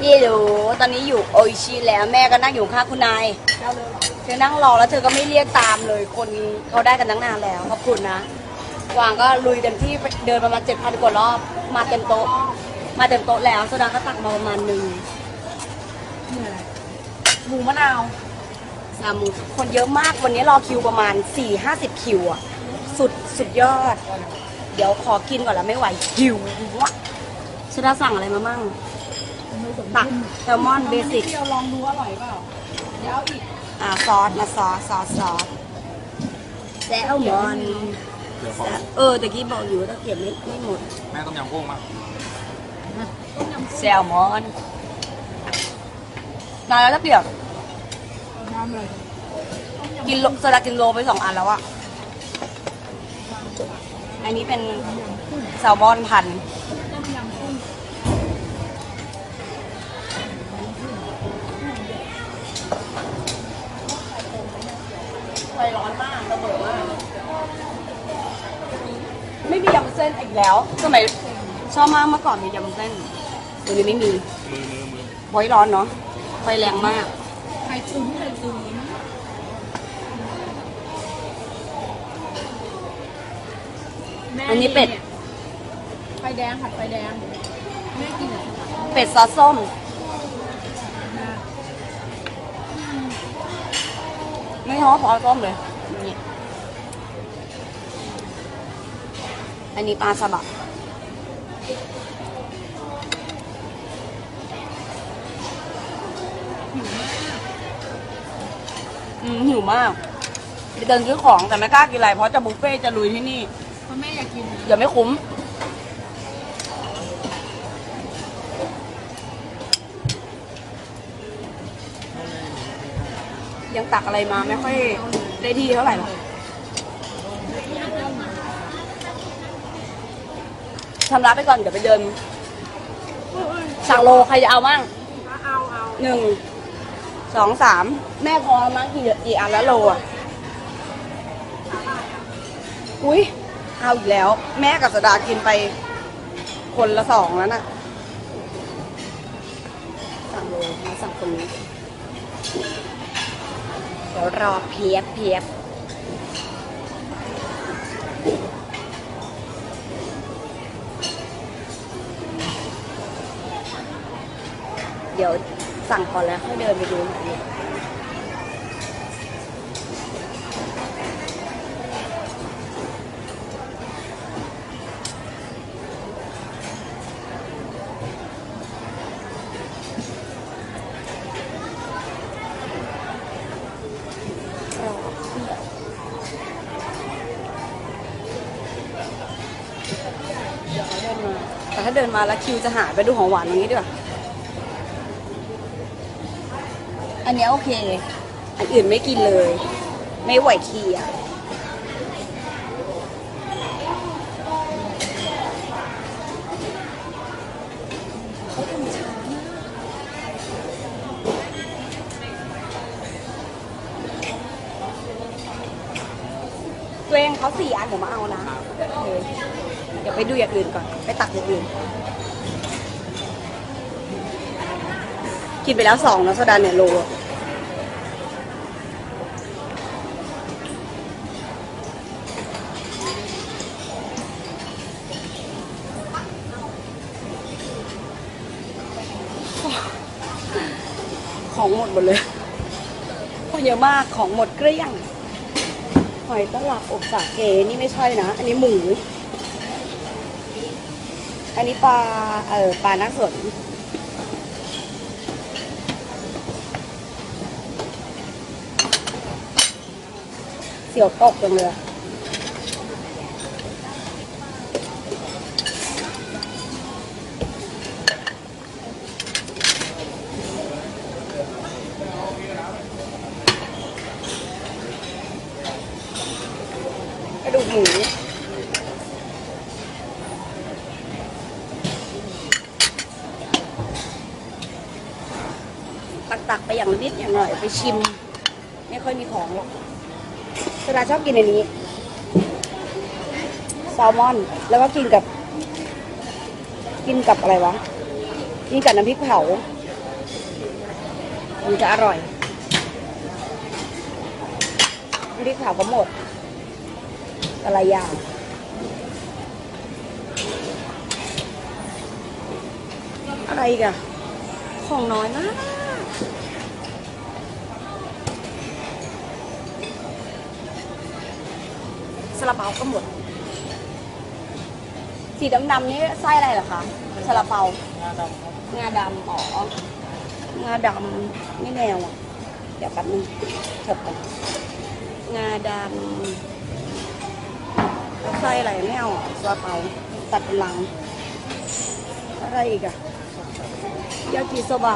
พี่รู้ตอนนี้อยู่โออิชิแล้วแม่ก็นั่งอยู่ข้างคุณนายเธอนั่งรอแล้วเธอก็ไม่เรียกตามเลย คนเขาได้กันตั้งนานแล้วขอบคุณนะกวางก็ลุยเต็มที่เดินประมาณเจ็ดพันกว่ารอบ มาเต็มโต๊ะ มาเต็มโต๊ะแล้วโซดาก็ตักมาประมาณหนึ่งหมูมะนาวสามหมูคนเยอะมากวันนี้รอคิวประมาณสี่ห้าสิบคิวอะสุดสุดยอด เดี๋ยวขอกินก่อนแล้วไม่ไหวหิววะโซดาสั่งอะไรมามั่ง ตักแซลมอนเบสิกเดียวลองดูอร่อยเปล่าเดี๋ยวเอาอีกอ่าซอสมาซอสซอสซอสแซลมอน เดี๋ยวขอเออตะกี้บอกอยู่ว่าตะเกียบไม่ไม่หมด แม่ต้มยำกุ้งมาแซลมอนนานแล้วตะเกียบน้ำเลยกินโลโซดากินโลไปสองอันแล้วอะอันนี้เป็นแซลมอนพันธุ์ ต้มยำกุ้ง ไฟร้อนมากระเบิดมากไม่มียำเส้นอีกแล้วสมัยชอบมากเมื่อก่อนมียำเส้นเดี๋ยวนี้ไม่มีมือมือมือไว้ร้อนเนาะไฟแรงมากไข่ตุ๋นไข่ตุ๋นอันนี้เป็ด ไฟแดงผัดไฟแดงแม่กินอะเป็ดซอสส้ม ไม่ท้อซอสส้มเลยนี่อันนี้ปลาสบะอืมหิวมากไปเดินซื้อของแต่ไม่กล้ากินอะไรเพราะจะบุฟเฟ่ต์จะลุยที่นี่ เพราะแม่อยากกิน เดี๋ยวไม่คุ้ม ตักอะไรมาไม่ค่อยได้ที่เท่าไหร่หรอกทำร้านไปก่อน เดี๋ยวไปเดินสั่งโลใครจะเอามั่งเอาเอาหนึ่งสองสามแม่พอมั้งกี่กี่อันแล้วโลอะอุ้ยเอาอีกแล้ว แม่กับสดากินไป คนละสองแล้วน่ะสั่งโลมาสั่งตรงนี้เดี๋ยวรอเพียบเพียบเดี๋ยวสั่งก่อนแล้วค่อยเดินไปดูหน่อยรอเดี๋ยวเขาเดินมา แต่ถ้า เดินมาแล้วคิวจะหายไปดูของหวานตรงนี้ดีกว่าอันนี้โอเค อันอื่นไม่กินเลย ไม่ไหวคีอะตัวเองเขาสี่อันเดี๋ยวมาเอานะโอเค ดี๋ยวไปดูอย่างอื่นก่อน ไปตักอย่างอื่น กินไปแล้วสองแล้วโซดาเนี่ยโลของหมดหมดเลยคนเยอะมากของหมดเกลี้ยงหอยตลับอบสาเกนี่ไม่ใช่นะ อันนี้หมู อันนี้ปลา เออปลานักสนเสียวตกจังเลยอะกระดูกหมู ตักๆไปอย่างนิดอย่างหน่อยไป ชิม ไม่ค่อยมีของหรอกสดาชอบกินอันนี้แซลมอน แล้วก็กินกับ กินกับอะไรวะ กินกับน้ำพริกเผา มันจะอร่อยน้ำพริกเผาก็หมด อะไรอย่างอะไรอีกอะของน้อยมาก ซาลาเปาก็หมด สีดำๆนี่ไส้อะไรเหรอคะซาลาเปางาดำอ๋องาดำไม่แนวอะ เดี๋ยวแป๊บนึงเถิบก่อนงาดำไส้อะไรไม่เอาอะซาลาเปาตัดเป็นลัง อะไรอีกอะยากิโซบะ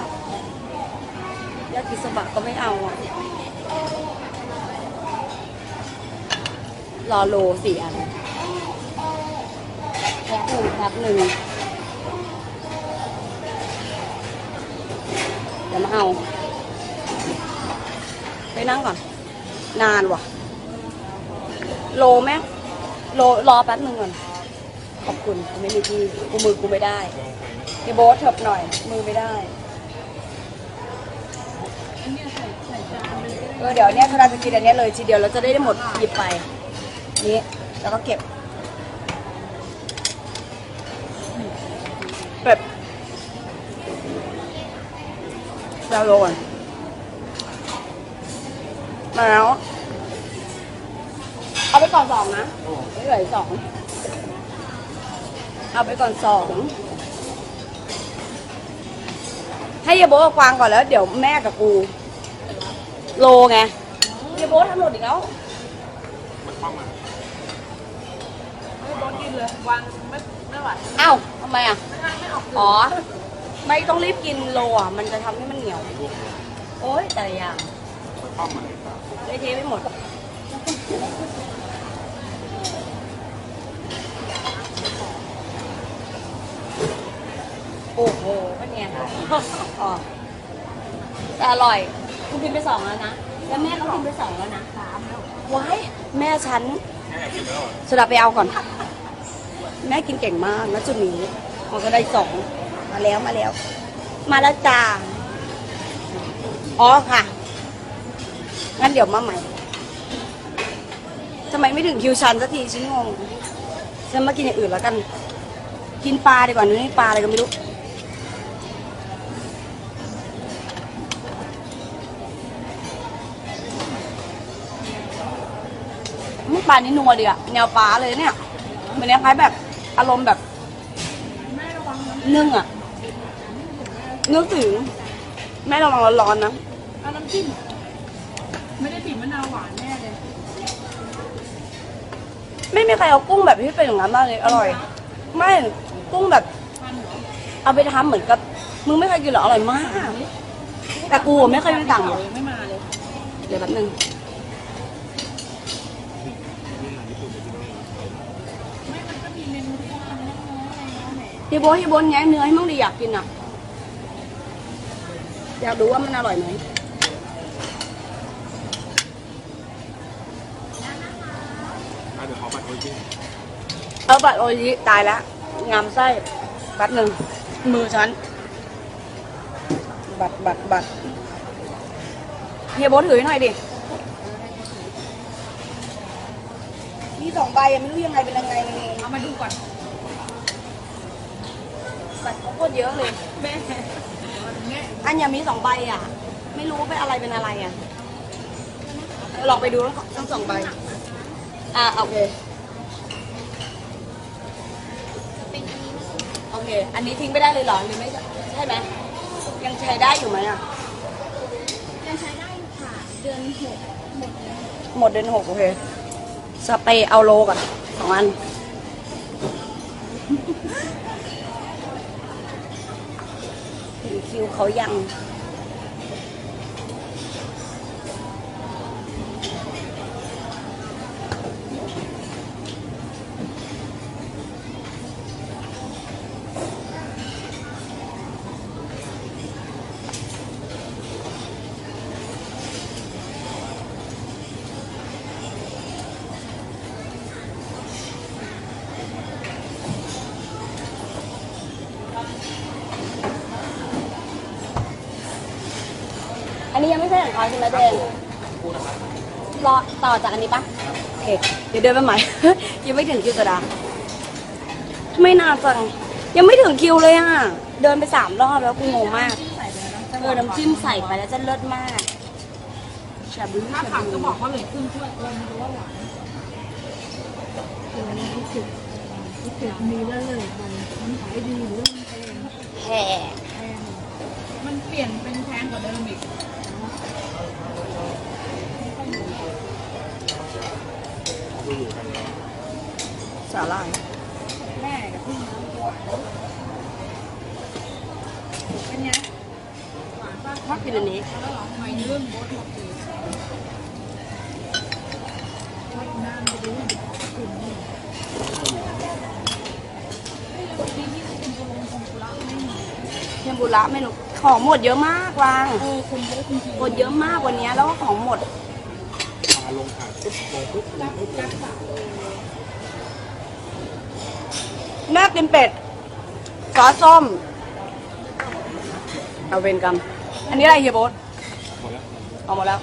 ยากิโซบะก็ไม่เอาอะ รอโลสี่อันแพ็คหนึ่งแพ็คหนึ่งเดี๋ยวมาเอา ไปนั่งก่อน นานว่ะ โลแม่งโลรอแป๊บหนึ่งก่อน ขอบคุณกูไม่มีที่กูมือกูไม่ได้พี่โบ๊ทเถิบหน่อย มือไม่ได้เออเดี๋ยวเนี้ยเราจะกินอันเนี้ยเลยทีเดียวเราจะได้หมดหยิบไป นี้แล้วก็เก็บ แบบเราโลก่อนมแล้ว เอาไปก่อนสองนะไม่เหลือสอง เอาไปก่อนสอง ให้ยาโบกับกวางก่อนแล้ว เดี๋ยวแม่กับกู โลไงยาโบททำหมดอีกแล้ว มันคว่ำอะ ไม่ร้อนกิน เลยวางไม่ไม่ไหวอ้าวทำไมอะ ไม่ไม่ออกอ๋อ ไม่ต้องรีบกินโลอะ มันจะทำให้มันเหนียวลวกเลยโอ๊ยแต่ละอย่างมันคว่ำอะเละเทะไปหมด โอ้โหเป็นไงอ๋อแต่อร่อย คุณกินไปสองแล้วนะ แล้วแม่ก็กินไปสองแล้วนะสามแล้วว้ายแม่ฉันแค่อยากกินแล้วอะสดับไปเอาก่อน แม่กินเก่งมากนะจุดนี้ของก็ได้สองมาแล้วมาแล้ว มาแล้วจ้าอ๋อค่ะ งั้นเดี๋ยวมาใหม่ทำไมไม่ถึงคิวชันสักทีฉันงงฉันมากินอย่างอื่นแล้วกัน กินปลาดีกว่านี่ปลาอะไรก็ไม่รู้ปลานี่นัวดีอะแนวปลาเลยเนี่ยเหมือนคล้ายแบบ อารมณ์แบบแม่ระวังนะนึ่งอะนึกถึงแม่ระวังร้อนๆนะเอาน้ำจิ้มไม่ได้บีบมะนาวหวานแน่เลย ไม่มีใครเอากุ้งแบบที่เป็นอย่างนั้นมาเลย อร่อย ไม่กุ้งแบบทานเหรอเอาไปทำเหมือนกับ มึงไม่เคยกินเหรออร่อยมาก แต่กูอะไม่เคยไปสั่งเลเลยยไม่มาเลย เดี๋ยวแป๊บนึง ไม่มันก็มีเมนูที่เขาทำน้องๆอะไรเนาะแหมพี่โบทพี่โบนแงเนื้อให้มั่งดิอยากกินอะ อยากดูว่ามันอร่อยไหมเดี๋ยวขอบัตรโอชิเออบัตรโอริตายแล้วงามไส้แป๊บหนึ่งมือฉัน บัตรบัตรบัตรเฮียโบทถือให้หน่อยดิมีสองใบไม่รู้ยังไงเป็นยังไงนเองเอามาดูก่อน ตรเขาโคตรเยอะเลยแม่แม่อันยังมีสองใบอะ ไม่รู้ว่าเป็นอะไรเป็นอะไรอะลองไปดูแล้วทั้งสองใบ อะโอเคโอเค อันนี้ทิ้งไม่ได้เลยเหรอหรือไม่ใช่ใช่ไหมยังใช้ได้อยู่ไหมอะยังใช้ได้อยู่ค่ะ เดือนหกหมดแล้วหมดเดือนหกโอเคสเปรย์เอาโลก่อนสองอัน ถึงคิ รอต่อจากอันนี้ปะโอเค เดี๋ยวเดินไปใหม่ ยังไม่ถึงคิวกระดาษทำไมนานจัง ยังไม่ถึงคิวเลยอะ เดินไปสามรอบแล้วกูงงมากใส่ไปแล้วนะเออน้ำจิ้มใส่ไปแล้วจะเลิศมากชาบูถ้าชาผักบูก็บอกเขาเลยครึ่งถ้วยตัวมันรู้ว่าหวานรู้สึกรู้สึกมีแล้วเลยมันมันขายดีหรือมันแพงแห่แพงมันเปลี่ยนเป็นแพงกว่าเดิมอีก ดูอยู่กันแล้วสาหร่ายแม่กับพี่น้องเป็นไงหวานป่ะชอบกินอันนี้แล้วเหรอทำไมเรื่องโบสหมดเลยชอบน้ำไปดูคุณนี่เทมปุระเมนูของหมดเยอะมากวางเออคนเยอะจริงคนเยอะมากวันนี้แล้วก็ของหมด แม่กินเป็ดซอสส้ม เอาเวนกรรม อันนี้อะไรเฮียโบ๊ทหมดแล้วเอาหมาแล้ว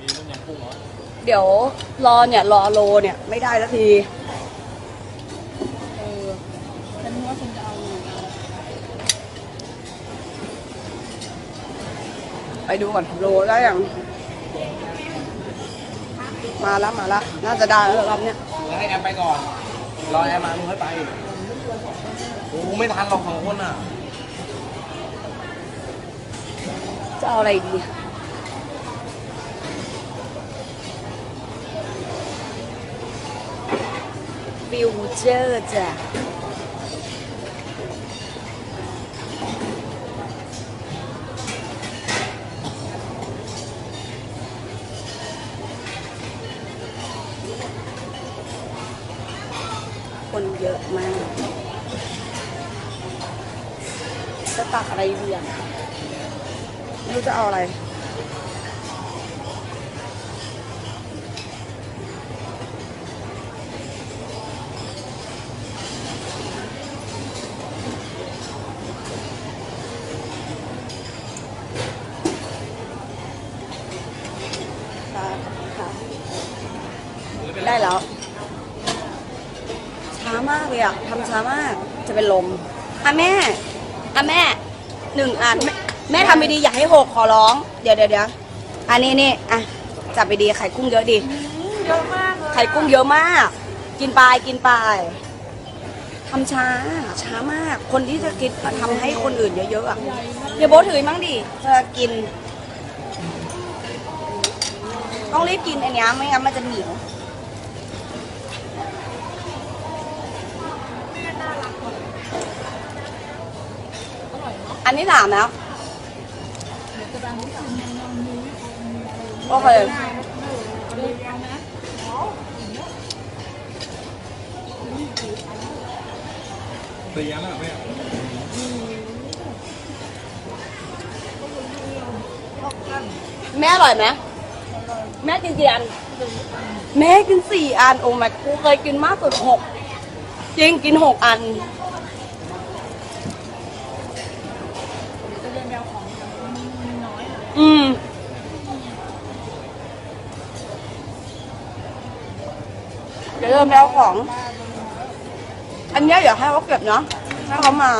มีต้มยำกุ้งเหรอเดี๋ยวรอเนี่ย รอโลเนี่ย ไม่ได้สักที เออฉันว่าฉันจะเอาอยู่ไปดูก่อนโลได้ยัง มาแล้วมาแล้วน่าจะได้แล้วรอบเนี้ยให้แอมไปก่อน รอแอมมามึงค่อยไปโอ้ไม่ทันหรอกสองคนอะ จะเอาอะไรดีฟิวเจอร์จ้ะ จะตักอะไรดีอะไม่รู้จะเอาอะไรค่ะค่ะได้แล้ว ช้ามากเลยอะทำช้ามาก จะเป็นลมอะแม่ อะแม่หนึ่งอันแม่แม่ทำไปดีอย่าให้หกขอร้อง เดี๋ยวเดี๋ยวเดี๋ยวอันนี้นี่อะจับไปดีไข่กุ้งเยอะดี เยอะมากเลยไข่กุ้งเยอะมาก กินไปกินไปทำช้าช้ามาก คนที่จะกินทำให้คนอื่นเยอะๆอะเดี๋ยวโบทถือมั่งดิเธอกิน ต้องรีบกินอันเนี้ยไม่งั้นมันจะเหนียว อันนี้ถามแล้ว โอเคเรียนนะตีอันแล้วแม่แม่อร่อยไหมแม่กินกี่อัน แม่กินสี่อัน โอ้แม่กูเคยกินมากสุดหกจริงกินหกอัน จะเรียนแนวของน้ อืม เดี๋ยวเริ่มแล้วของ อันเนี้ยอย่าให้เขาเก็บเนาะถ้าเขามา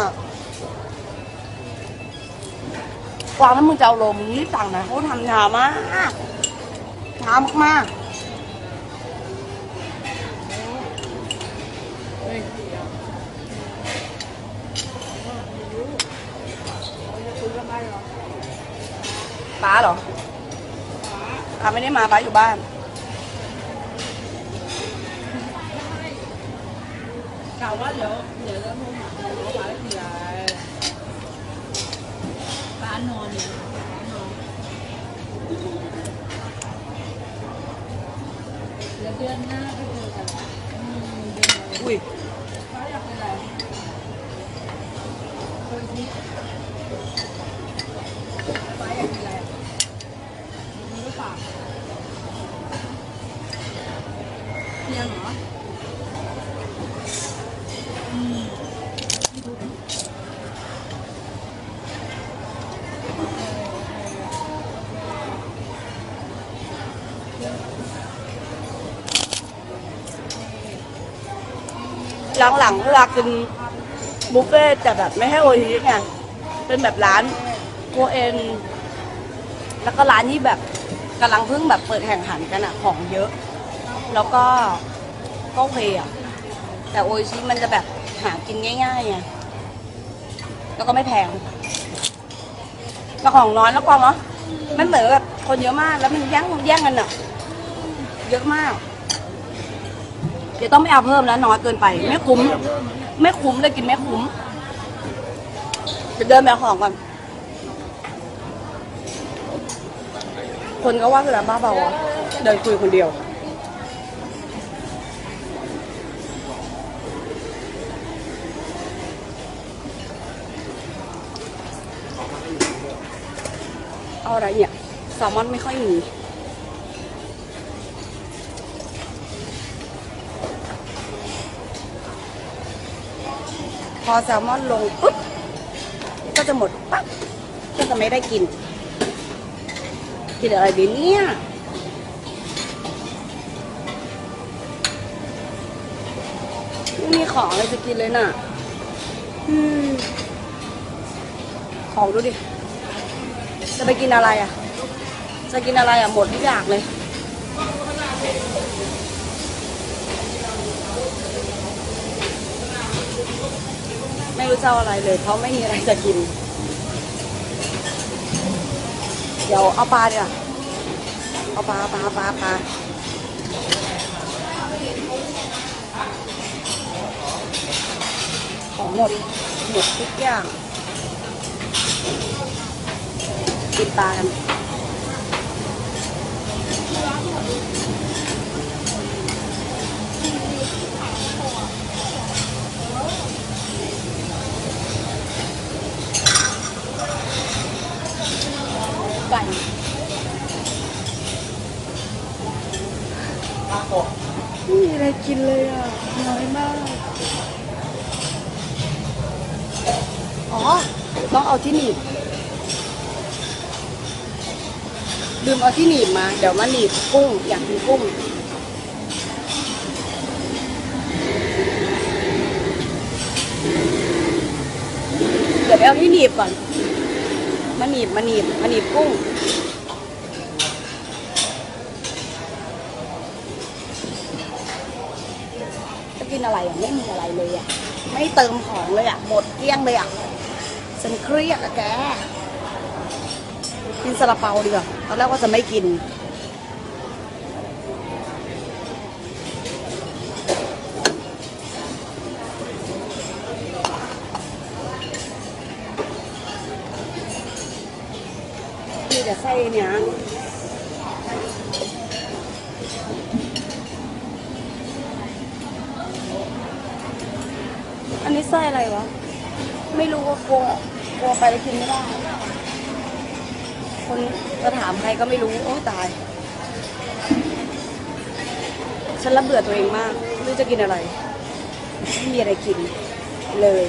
วางแล้วมึงจะเอาลงมึงรีบสั่งหนะเขาทำชามากชามากๆ ป้าเหรอป้าไม่ได้มาป้าอยู่บ้าน กล่าวว่าเดี๋ยวเดี๋ยวจะโทรหาเขาว่าอะไรทีไรร้านนอนเนี่ยร้านนอนเดี๋ยวเดือนหน้าไปเจอกันอืมเดือนอะไรอุ้ย หลังๆเวลากินบุฟเฟ่ต์แต่แบบไม่ให้โอทีไงเป็นแบบร้านโกเอ็นแล้วก็ร้านที่แบบกำลังเพิ่งแบบเปิดแข่งขันกันอะของเยอะ แล้วก็ก็โอเคอะแต่โอชิมันจะแบบหากินง่ายๆไงแล้วก็ไม่แพงแต่ของน้อยแล้วกองเนาะมันเหมือนแบบคนเยอะมากแล้วมันแย่งแย่งกันอะเยอะมาก เดี๋ยวต้องไม่เอาเพิ่มแล้วน้อยเกินไป ไม่คุ้ม ไม่คุ้มเลยกินไม่คุ้มเดี๋ยวเดินไปเอาของก่อน คนก็ว่าคือแบบบ้าเบาอะเดินคุยคนเดียว เอาอะไรเนี่ยแซลมอนไม่ค่อยมี พอแซลมอนลงปุ๊บก็จะหมดปั๊บก็จะไม่ได้กิน กินอะไรดีเนี่ยไม่มีของอะไรจะกินเลยน่ะอืมของดูดิ จะไปกินอะไรอะ จะกินอะไรอะ หมดทุกอย่างเลย ไม่รู้จะเอาอะไรเลย เพราะไม่มีอะไรจะกิน เดี๋ยวเอาปลาดีกว่าเอาปลาปลาปลาปลาของหมดหมดทุกอย่างกินปลา กันไก่ไม่มีอะไรกินเลยอะ น้อยมาก อ๋อ ต้องเอาที่หนีบลืมเอาที่หนีบมา เดี๋ยวมาหนีบกุ้ง อยากกินกุ้งเดี๋ยวไปเอาที่หนีบก่อน มาหนีบมาหนีบมาหนีบ กุ้งจะกินอะไรอะไม่มีอะไรเลยอะ ไม่เติมของเลยอะ หมดเกลี้ยงเลยอะฉันเครียดอะแก กินซาลาเปาดีกว่าตอนแรกว่าจะไม่กิน มีแต่ไส้เนี่ย อันนี้ไส้อะไรวะ ไม่รู้ว่ากลัวกลัวไปแล้วกินไม่ได้ คนจะถามใคร ก็ไม่รู้ โอ้ตาย ฉันระเบื่อตัวเองมาก ไม่รู้จะกินอะไร ไม่มีอะไรกินเลย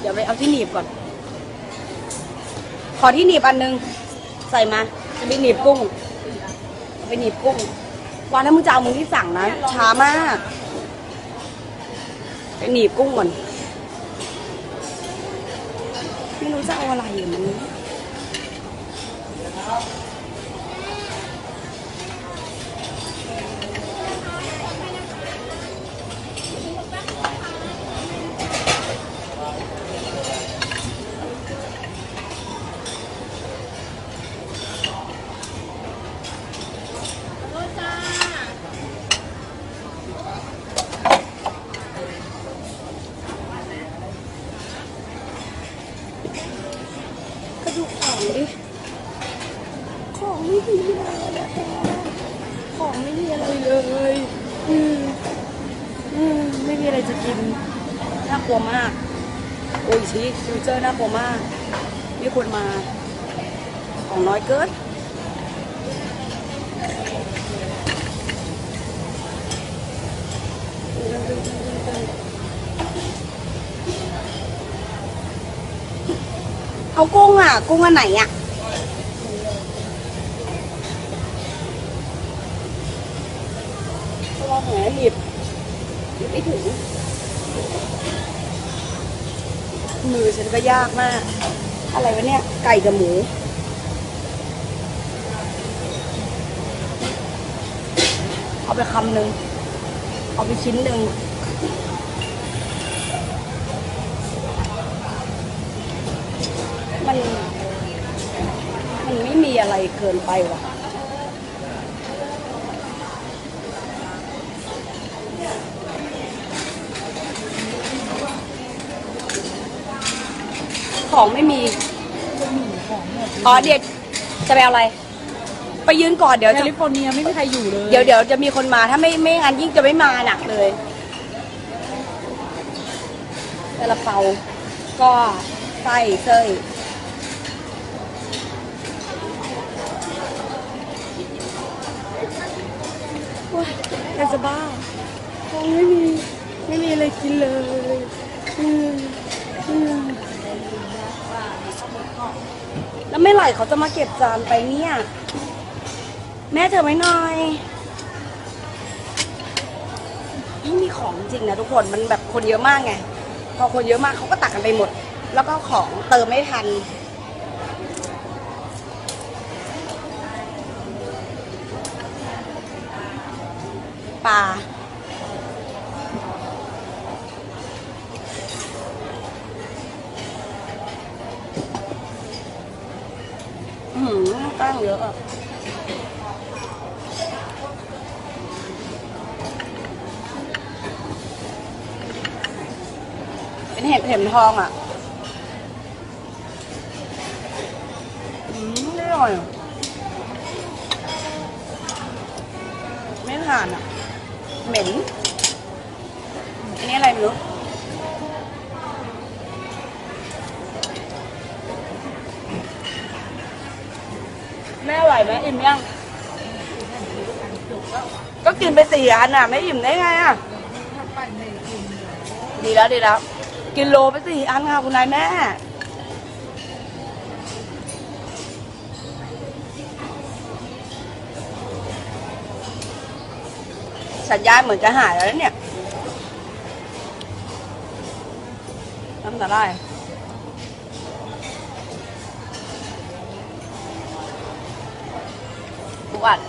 เดี๋ยวไปเอาที่หนีบก่อน ขอที่หนีบอันนึง ใส่มา จะไปหนีบกุ้ง ไปหนีบกุ้ง วันนั้นมึงจะเอามึงที่สั่งนะช้ามาก ไปหนีบกุ้งก่อน ไม่รู้ จะเอาอะไรอย่างนี้ก็ดูของดิ ของไม่มีอะไรอะของไม่มีอะไรเลยอืมอืมไม่มีอะไรจะกิน น่ากลัวมาก โอ้ยชี ฟิวเจอร์น่ากลัวมากไม่ควรมา ของน้อยเกินเอากุ้งอะ กุ้งอันไหนอะวลาแหนหยิบหยิบไม่ถึง มือฉันก็ยากมาก อะไรวะเนี่ย ไก่กับหมู เอาไปคำหนึ่งเอาไปชิ้นหนึ่งมัน มันไม่มีอะไรเกินไปว่ะ ของไม่มีอ๋อเดี๋ยวจะไปเอาอะไร ไปยืนก่อนเดี๋ยวแคจะ ลิฟอร์เนียไม่มีใครอยู่เลยเดี๋ยวเดี๋ยวจะมีคนมาถ้าไม่ไม่งั้นยิ่งจะไม่มาหนักเลยซาลาเปาก็ไส้เส้ยว้ายอยากจะบ้าคงไม่มี ไม่มีอะไรกินเลยอืมอืม แล้วไม่ไหร่เขาจะมาเก็บจานไปเนี่ย แม่เธอไว้หน่อยไม่มีของจริงนะทุกคนมันแบบคนเยอะมากไง พอคนเยอะมากเขาก็ตักกันไปหมด แล้วก็ของเติมไม่ทันปลา อืมตั้งเยอะอะ เป็นเห็ดเข็ม ทองอะอืมอร่อยอะไม่ผ่านอะ เหม็น อันนี้อะไรไม่รู้แม่ไหวไหมอิ่มยัง ก็กินไปสี่อันอะ ไม่อิ่มได้ไงอะ ดีแล้วดีแล้ว กินโลไปสี่อันค่ะคุณนายแม่ สัญญาณเหมือนจะหายแล้วเนี่ย น้ำตาได้ทุกอัน